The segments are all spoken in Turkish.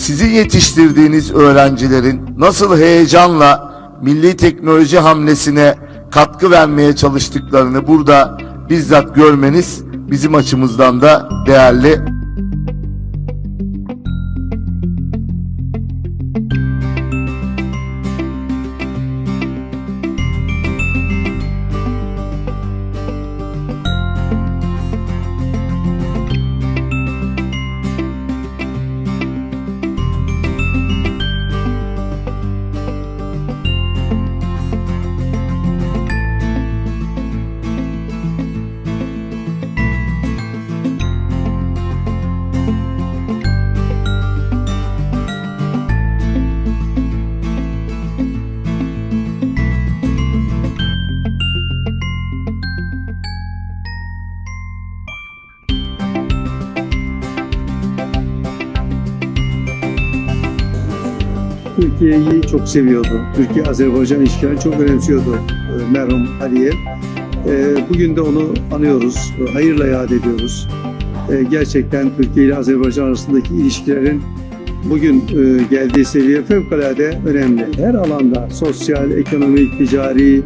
sizin yetiştirdiğiniz öğrencilerin nasıl heyecanla milli teknoloji hamlesine katkı vermeye çalıştıklarını burada bizzat görmeniz bizim açımızdan da değerli. Türkiye'yi çok seviyordu. Türkiye Azerbaycan ilişkilerini çok önemsiyordu e, merhum Aliyev. E, Bugün de onu anıyoruz, e, hayırla yad ediyoruz. Gerçekten Türkiye ile Azerbaycan arasındaki ilişkilerin bugün geldiği seviye fevkalade önemli. Her alanda sosyal, ekonomik, ticari,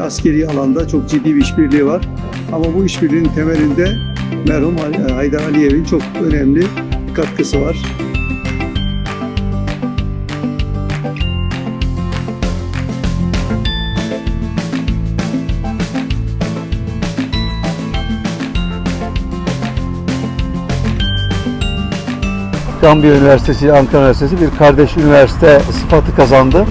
askeri alanda çok ciddi bir işbirliği var. Ama bu işbirliğinin temelinde merhum Haydar Aliyev'in çok önemli katkısı var. Gambiya Üniversitesi Ankara Üniversitesi bir kardeş üniversite sıfatı kazandı.